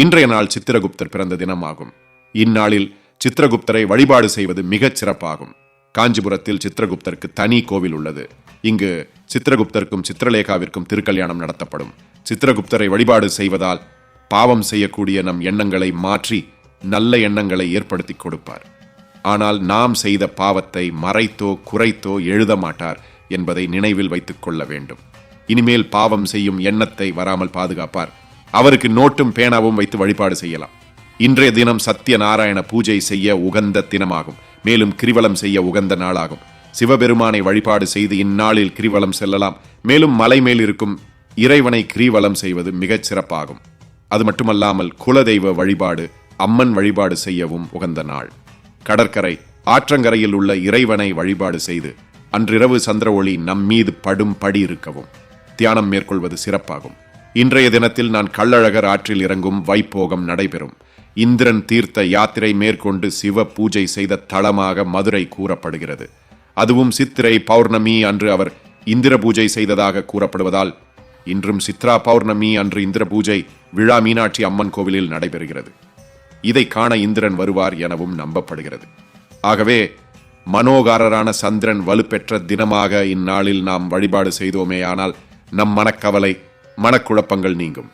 இன்றைய நாள் சித்திரகுப்தர் பிறந்த தினமாகும். இந்நாளில் சித்திரகுப்தரை வழிபாடு செய்வது மிகச் சிறப்பாகும். காஞ்சிபுரத்தில் சித்திரகுப்தருக்கு தனி கோவில் உள்ளது. இங்கு சித்திரகுப்தருக்கும் சித்திரலேகாவிற்கும் திருக்கல்யாணம் நடத்தப்படும். சித்திரகுப்தரை வழிபாடு செய்வதால் பாவம் செய்யக்கூடிய நம் எண்ணங்களை மாற்றி நல்ல எண்ணங்களை ஏற்படுத்தி கொடுப்பார். ஆனால் நாம் செய்த பாவத்தை மறைத்தோ குறைத்தோ எழுத மாட்டார் என்பதை நினைவில் வைத்துக் கொள்ள வேண்டும். இனிமேல் பாவம் செய்யும் எண்ணத்தை வராமல் பாதுகாப்பார். அவருக்கு நோட்டும் பேனாவும் வைத்து வழிபாடு செய்யலாம். இன்றைய தினம் சத்யநாராயண பூஜை செய்ய உகந்த தினமாகும். மேலும் கிரிவலம் செய்ய உகந்த நாளாகும். சிவபெருமானை வழிபாடு செய்து இந்நாளில் கிரிவலம் செல்லலாம். மேலும் மலை மேல் இருக்கும் இறைவனை கிரிவலம் செய்வது மிகச் சிறப்பாகும். அது மட்டுமல்லாமல் குலதெய்வ வழிபாடு அம்மன் வழிபாடு செய்யவும் உகந்த நாள். கடற்கரை ஆற்றங்கரையில் உள்ள இறைவனை வழிபாடு செய்து அன்றிரவு சந்திர ஒளி நம் மீது படும் படி இருக்கவும் தியானம் மேற்கொள்வது சிறப்பாகும். இன்றைய தினத்தில் நான் கள்ளழகர் ஆற்றில் இறங்கும் வைப்போகம் நடைபெறும். இந்திரன் தீர்த்த யாத்திரை மேற்கொண்டு சிவ பூஜை செய்த தளமாக மதுரை கூறப்படுகிறது. அதுவும் சித்திரை பௌர்ணமி அன்று அவர் இந்திர பூஜை செய்ததாக கூறப்படுவதால் இன்றும் சித்ரா பௌர்ணமி அன்று இந்திர பூஜை விழா மீனாட்சி அம்மன் கோவிலில் நடைபெறுகிறது. இதை காண இந்திரன் வருவார் எனவும் நம்பப்படுகிறது. ஆகவே மனோகாரரான சந்திரன் வலுப்பெற்ற தினமாக இந்நாளில் நாம் வழிபாடு செய்தோமேயானால் நம் மனக்கவலை மனக்குழப்பங்கள் நீங்கும்.